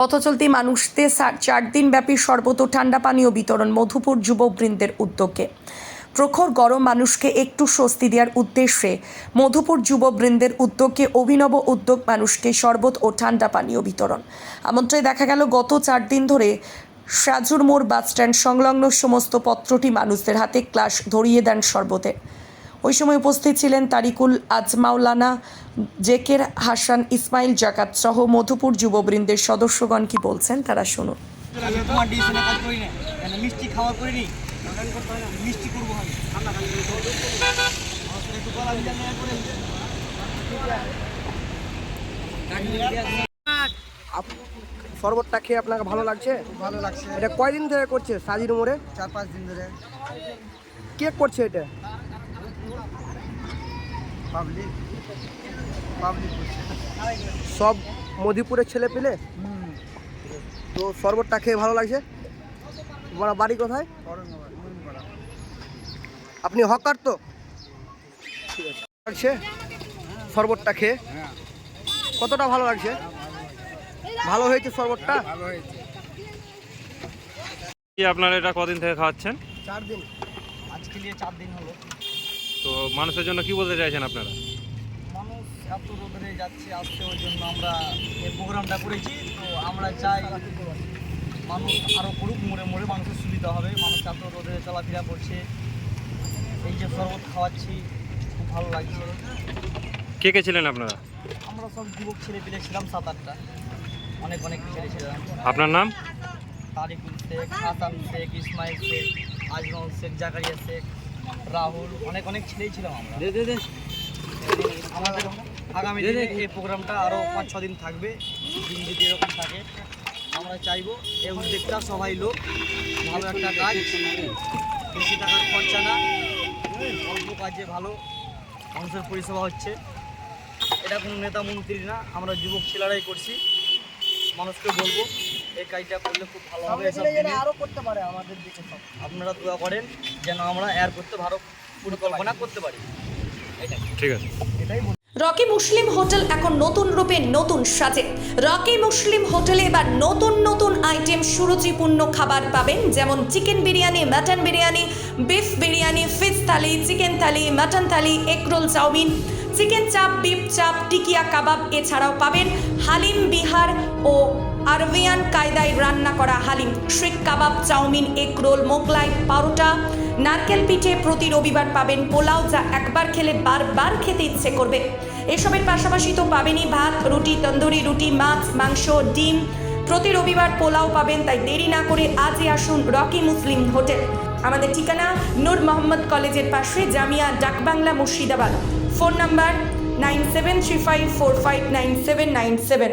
পথ চলতি মানুষদের চার দিন ব্যাপী শরবত ও ঠান্ডা পানীয় বিতরণ মধুপুর যুববৃন্দের উদ্যোগে। প্রখর গরম মানুষকে একটু স্বস্তি দেওয়ার উদ্দেশ্যে মধুপুর যুববৃন্দের উদ্যোগে অভিনব উদ্যোগ মানুষকে শরবত ও ঠান্ডা পানীয় বিতরণ। আমন্ত্রণে দেখা গেল, গত চার দিন ধরে সাজুর মোড় বাসস্ট্যান্ড সংলগ্ন সমস্ত পত্রটি মানুষদের হাতে ক্লাস ধরিয়ে দেন শরবতের ওই সময় উপস্থিত ছিলেন তারিকুল আজমাওলানা জেকের হাসান ইসমাইল জাকাত সহ মধুপুর যুববৃন্দের সদস্যগণ কি বলছেন তারা শুনুন। মিষ্টি করিনি করব শরবতটা খেয়ে আপনাকে ভালো লাগছে? ভালো লাগছে। এটা কয়দিন ধরে করছে সাজির মোড়ে? চার পাঁচ দিন ধরে। কে করছে এটা? পাবলিক পাবলিক সব মধুপুরের ছেলে পেলে? তো শরবতটা খেয়ে ভালো লাগছে? তোমার বাড়ি কোথায়? আপনি হকার তো? লাগছে? শরবতটা খেয়ে? কতটা ভালো লাগছে? ভালো হয়েছে শরবতটা? ভালো হয়েছে। এটা কদিন থেকে খাওয়াচ্ছেন? চার দিন। আজকে নিয়ে চার দিন হলো। তো মানুষের জন্য কি বলতে চাইছেন আপনারা? মানুষ এত রোদরে যাচ্ছে আসছে ওই জন্য আমরা এই প্রোগ্রামটা করেছি। তো আমরা চাই মানুষ আরও করুক মোড়ে মোড়ে মানুষের সুবিধা হবে। মানুষ এত রোদে চলাফেরা করছে। এই যে শরবত খাওয়াচ্ছি খুব ভালো লাগছে। কে কে ছিলেন আপনারা? আমরা সব যুবক ছেলে পেলে ছিলাম সাত আটটা। অনেক অনেক ছেলে ছিলাম। আপনার নাম? তারিকুল শেখ হাসান শেখ ইসমাইল শেখ আজমল শেখ জাকারিয়া শেখ। রাহুল অনেক অনেক ছেলেই ছিলাম আমরা। আমাদের আগামী দিনে এই প্রোগ্রামটা আরও পাঁচ ছ দিন থাকবে। দিন যদি এরকম থাকে আমরা চাইব এই উদ্যোগটা সবাই লোক ভালো একটা কাজ। বেশি টাকার খরচা না অল্প কাজে ভালো মানুষের পরিষেবা হচ্ছে। এটা কোনো নেতা মন্ত্রী না আমরা যুবক ছেলেরাই করছি। মানুষকে বলব এই কাজটা করলে খুব ভালো হবে এসব দিনে। আরও করতে পারে আমাদের দিকে আপনারা দোয়া করেন যেন আমরা এর করতে ভালো পরিকল্পনা করতে পারি। ঠিক আছে। এটাই রকি মুসলিম হোটেল এখন নতুন রূপে নতুন সাজে। রকি মুসলিম হোটেলে এবার নতুন নতুন আইটেম সুরুচিপূর্ণ খাবার পাবেন যেমন chicken biryani mutton biryani beef biryani fish thali chicken thali mutton thali egg roll chowmein. Chicken chaap beef chaap tikia kebab এছাড়াও পাবেন। হালিম বিহার ও আরবিয়ান কায়দায় রান্না করা haleem seekh kebab, chowmein, egg roll, Mughlai, paratha, নারকেল পিঠে প্রতি রবিবার পাবেন পোলাও যা একবার খেলে বারবার খেতে ইচ্ছে করবে। এসবের পাশাপাশি তো পাবেনই ভাত, রুটি, তন্দুরি, রুটি, মাছ, মাংস, ডিম। প্রতি রবিবার পোলাও পাবেন, তাই দেরি না করে আজই আসুন রকি মুসলিম হোটেল। আমাদের ঠিকানা নূর মোহাম্মদ কলেজের পাশে, Jamia Dakbangla Murshidabad. Phone number nine seven three five four five nine seven nine seven.